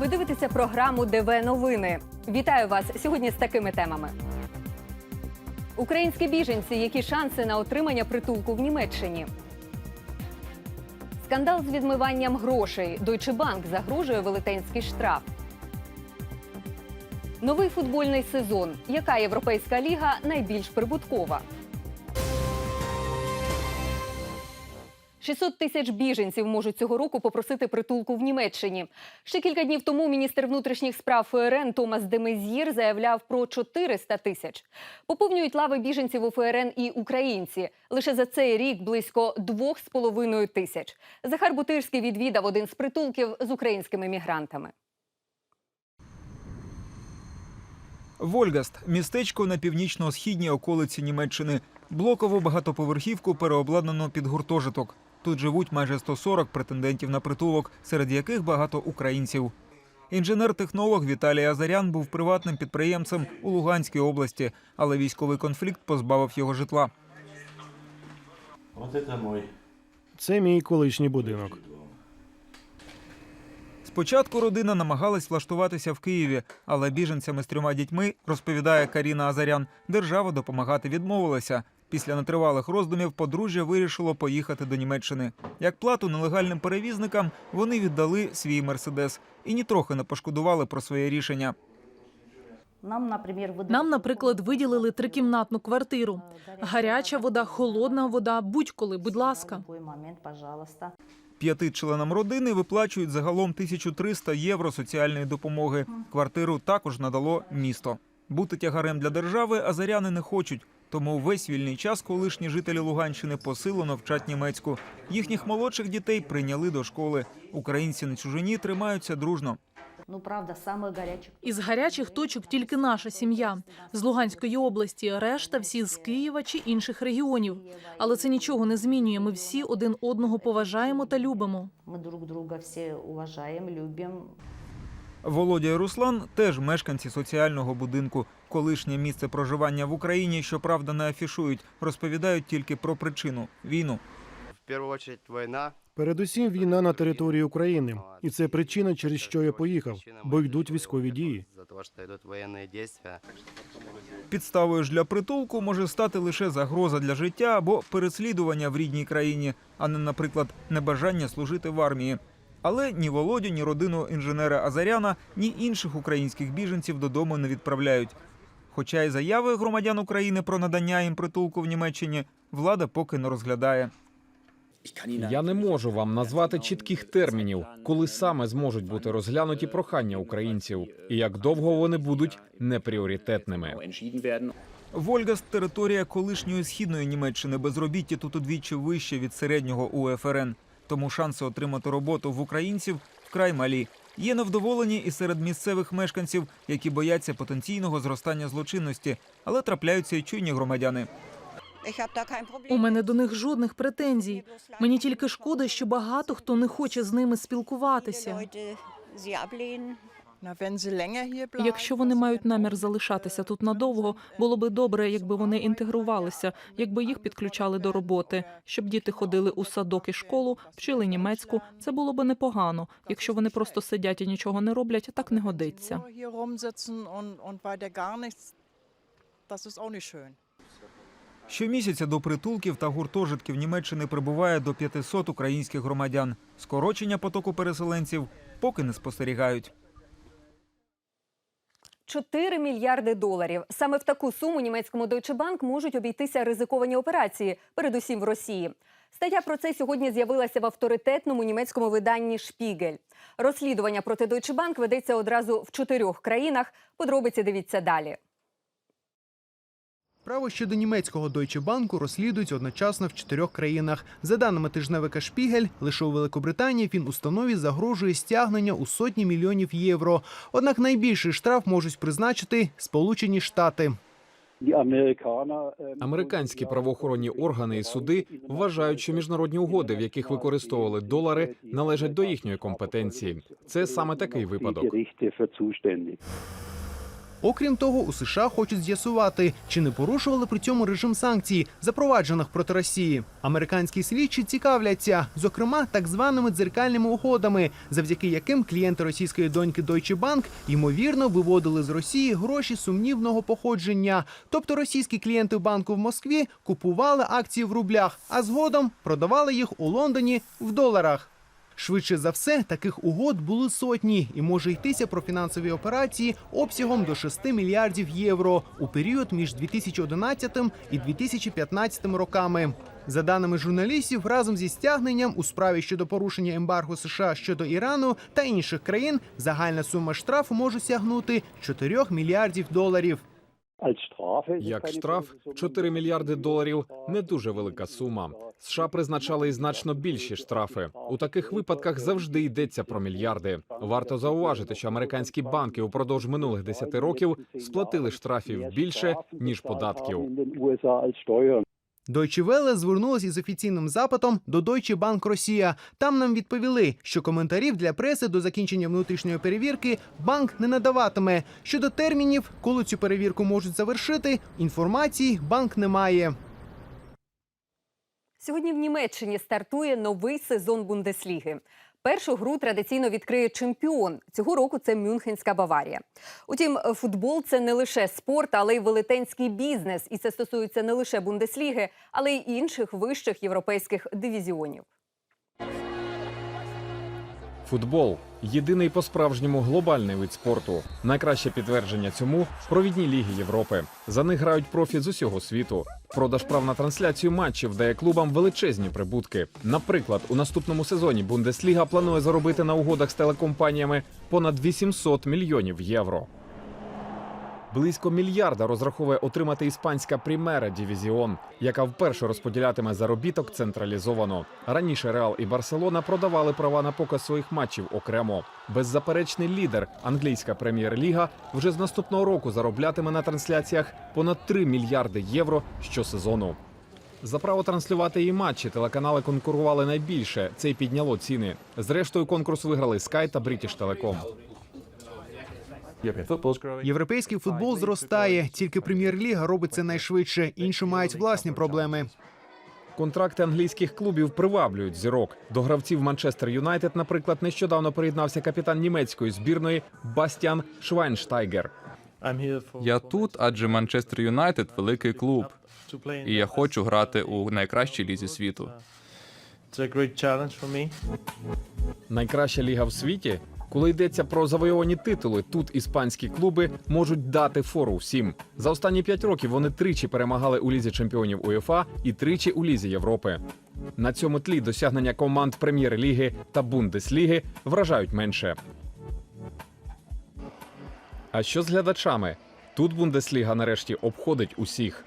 Ви дивитеся програму ДВ Новини. Вітаю вас сьогодні з такими темами. Українські біженці, які шанси на отримання притулку в Німеччині. Скандал з відмиванням грошей. Deutsche Bank загрожує велетенський штраф. Новий футбольний сезон. Яка європейська ліга найбільш прибуткова? 600 тисяч біженців можуть цього року попросити притулку в Німеччині. Ще кілька днів тому міністр внутрішніх справ ФРН Томас Демезір заявляв про 400 тисяч. Поповнюють лави біженців у ФРН і українці. Лише за цей рік близько 2,5 тисяч. Захар Бутирський відвідав один з притулків з українськими мігрантами. Вольгаст містечко на північно-східній околиці Німеччини. Блокову багатоповерхівку переобладнано під гуртожиток. Тут живуть майже 140 претендентів на притулок, серед яких багато українців. Інженер-технолог Віталій Азарян був приватним підприємцем у Луганській області, але військовий конфлікт позбавив його житла. Вот это. Це мій колишній будинок. Спочатку родина намагалась влаштуватися в Києві, але біженцями з трьома дітьми, розповідає Каріна Азарян, держава допомагати відмовилася. Після нетривалих роздумів подружжя вирішило поїхати до Німеччини. Як плату нелегальним перевізникам вони віддали свій мерседес і нітрохи не пошкодували про своє рішення. Нам, наприклад, виділили трикімнатну квартиру. Гаряча вода, холодна вода, будь-коли, будь ласка. П'яти членам родини виплачують загалом 1300 євро соціальної допомоги. Квартиру також надало місто. Бути тягарем для держави азаряни не хочуть. Тому весь вільний час колишні жителі Луганщини посилено вчать німецьку. Їхніх молодших дітей прийняли до школи. Українці на чужині тримаються дружно. Ну, правда, самых горячих. Із гарячих точок тільки наша сім'я з Луганської області, решта всі з Києва чи інших регіонів. Але це нічого не змінює. Ми всі один одного поважаємо та любимо. Мы друг друга все уважаем, любим. Володя і Руслан теж мешканці соціального будинку. Колишнє місце проживання в Україні, щоправда, не афішують, розповідають тільки про причину війну. В первую очередь война. Передусім війна на території України, і це причина, через що я поїхав, бо йдуть військові дії. Підставою ж для притулку може стати лише загроза для життя або переслідування в рідній країні, а не, наприклад, небажання служити в армії. Але ні Володю, ні родину інженера Азаряна, ні інших українських біженців додому не відправляють. Хоча й заяви громадян України про надання їм притулку в Німеччині влада поки не розглядає. Я не можу вам назвати чітких термінів, коли саме зможуть бути розглянуті прохання українців, і як довго вони будуть непріоритетними. Вольгаст – територія колишньої східної Німеччини. Безробіття тут удвічі вище від середнього у ФРН. Тому шанси отримати роботу в українців вкрай малі. Є невдоволені і серед місцевих мешканців, які бояться потенційного зростання злочинності, але трапляються й чуйні громадяни. У мене до них жодних претензій. Мені тільки шкода, що багато хто не хоче з ними спілкуватися. Якщо вони мають намір залишатися тут надовго, було би добре, якби вони інтегрувалися, якби їх підключали до роботи, щоб діти ходили у садок і школу, вчили німецьку. Це було би непогано. Якщо вони просто сидять і нічого не роблять, так не годиться. Щомісяця до притулків та гуртожитків Німеччини прибуває до 500 українських громадян. Скорочення потоку переселенців поки не спостерігають. 4 мільярди доларів. Саме в таку суму німецькому Deutsche Bank можуть обійтися ризиковані операції, передусім в Росії. Стаття про це сьогодні з'явилася в авторитетному німецькому виданні Шпігель. Розслідування проти Deutsche Bank ведеться одразу в чотирьох країнах. Подробиці дивіться далі. Право щодо німецького Deutsche Bank розслідують одночасно в чотирьох країнах. За даними тижневика Шпігель, лише у Великобританії фінустанові загрожує стягнення у сотні мільйонів євро. Однак найбільший штраф можуть призначити Сполучені Штати. Американські правоохоронні органи і суди вважають, що міжнародні угоди, в яких використовували долари, належать до їхньої компетенції. Це саме такий випадок. Окрім того, у США хочуть з'ясувати, чи не порушували при цьому режим санкцій, запроваджених проти Росії. Американські слідчі цікавляться, зокрема, так званими дзеркальними угодами, завдяки яким клієнти російської доньки Deutsche Bank ймовірно виводили з Росії гроші сумнівного походження. Тобто російські клієнти банку в Москві купували акції в рублях, а згодом продавали їх у Лондоні в доларах. Швидше за все, таких угод були сотні, і може йтися про фінансові операції обсягом до 6 мільярдів євро у період між 2011 і 2015 роками. За даними журналістів, разом зі стягненням у справі щодо порушення ембарго США щодо Ірану та інших країн загальна сума штрафу може сягнути 4 мільярдів доларів. Як штраф 4 мільярди доларів не дуже велика сума. США призначали і значно більші штрафи. У таких випадках завжди йдеться про мільярди. Варто зауважити, що американські банки упродовж минулих 10 років сплатили штрафів більше ніж податків. Deutsche Welle звернулась із офіційним запитом до Deutsche Bank Росія. Там нам відповіли, що коментарів для преси до закінчення внутрішньої перевірки банк не надаватиме. Щодо термінів, коли цю перевірку можуть завершити, інформації банк не має. Сьогодні в Німеччині стартує новий сезон Бундесліги. Першу гру традиційно відкриє чемпіон. Цього року це Мюнхенська Баварія. Утім, футбол це не лише спорт, але й велетенський бізнес. І це стосується не лише Бундесліги, але й інших вищих європейських дивізіонів. Футбол єдиний по-справжньому глобальний вид спорту. Найкраще підтвердження цьому провідні ліги Європи. За них грають профі з усього світу. Продаж прав на трансляцію матчів дає клубам величезні прибутки. Наприклад, у наступному сезоні Бундесліга планує заробити на угодах з телекомпаніями понад 800 мільйонів євро. Близько мільярда розраховує отримати іспанська Прімера Дівізіон, яка вперше розподілятиме заробіток централізовано. Раніше Реал і Барселона продавали права на показ своїх матчів окремо. Беззаперечний лідер англійська прем'єр-ліга вже з наступного року зароблятиме на трансляціях понад 3 мільярди євро щосезону. За право транслювати її матчі телеканали конкурували найбільше. Це й підняло ціни. Зрештою, конкурс виграли Sky та British Telecom. Європейський футбол зростає, тільки прем'єр-ліга робить це найшвидше. Інші мають власні проблеми. Контракти англійських клубів приваблюють зірок. До гравців Манчестер Юнайтед, наприклад, нещодавно приєднався капітан німецької збірної Бастіан Швайнштайгер. Я тут, адже Манчестер Юнайтед великий клуб, і я хочу грати у найкращій лізі світу. Найкраща ліга в світі. Коли йдеться про завойовані титули, тут іспанські клуби можуть дати фору всім. За останні п'ять років вони тричі перемагали у лізі чемпіонів УЄФА і тричі у лізі Європи. На цьому тлі досягнення команд прем'єр-ліги та Бундесліги вражають менше. А що з глядачами? Тут Бундесліга нарешті обходить усіх.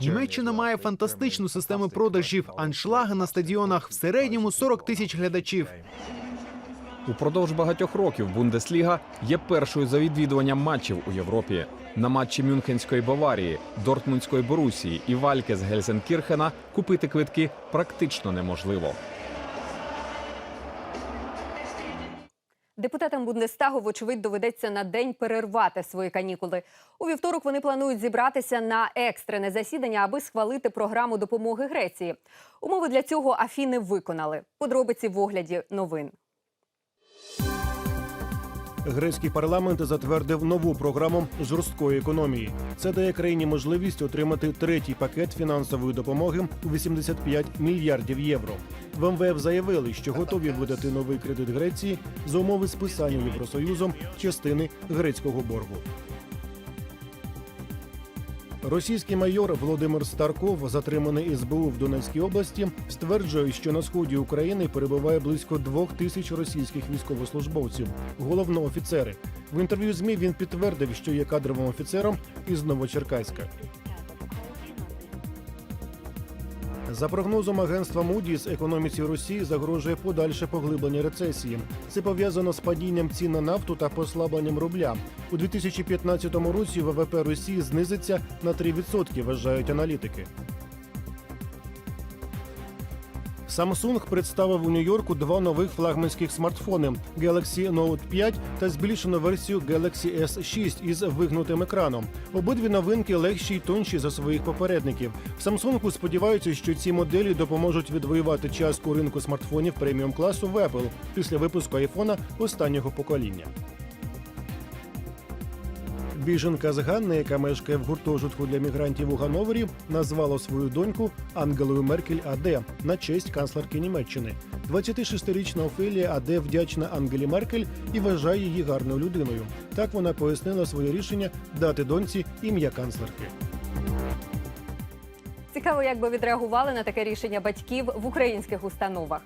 Німеччина має фантастичну систему продажів, аншлаги на стадіонах в середньому 40 тисяч глядачів. Упродовж багатьох років Бундесліга є першою за відвідуванням матчів у Європі. На матчі Мюнхенської Баварії, Дортмундської Борусії і Вальке з Гельсенкірхена купити квитки практично неможливо. Депутатам Бундестагу, вочевидь, доведеться на день перервати свої канікули. У вівторок вони планують зібратися на екстрене засідання, аби схвалити програму допомоги Греції. Умови для цього Афіни виконали. Подробиці в огляді новин. Грецький парламент затвердив нову програму жорсткої економії. Це дає країні можливість отримати третій пакет фінансової допомоги у 85 мільярдів євро. В МВФ заявили, що готові видати новий кредит Греції за умови списання Євросоюзом частини грецького боргу. Російський майор Володимир Старков, затриманий СБУ в Донецькій області, стверджує, що на сході України перебуває близько двох тисяч російських військовослужбовців, головно офіцери. В інтерв'ю змі він підтвердив, що є кадровим офіцером із Новочеркаська. За прогнозом агентства Moody's, економіці Росії загрожує подальше поглиблення рецесії. Це пов'язано з падінням цін на нафту та послабленням рубля. У 2015 році ВВП Росії знизиться на 3%, вважають аналітики. Samsung представив у Нью-Йорку два нових флагманських смартфони Galaxy Note 5 та збільшену версію Galaxy S6 із вигнутим екраном. Обидві новинки легші й тонші за своїх попередників. В Samsung сподіваються, що ці моделі допоможуть відвоювати частку ринку смартфонів преміум класу в Apple після випуску айфона останнього покоління. Біженка з Ганни, яка мешкає в гуртожитку для мігрантів у Гановері, назвала свою доньку Ангелою Меркель АД на честь канцлерки Німеччини. 26-річна Офелія АД вдячна Ангелі Меркель і вважає її гарною людиною. Так вона пояснила своє рішення дати доньці ім'я канцлерки. Цікаво, як би відреагували на таке рішення батьків в українських установах.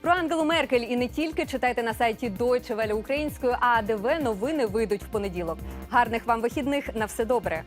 Про Ангелу Меркель і не тільки читайте на сайті Deutsche Welle українською, а АДВ новини вийдуть в понеділок. Гарних вам вихідних на все добре.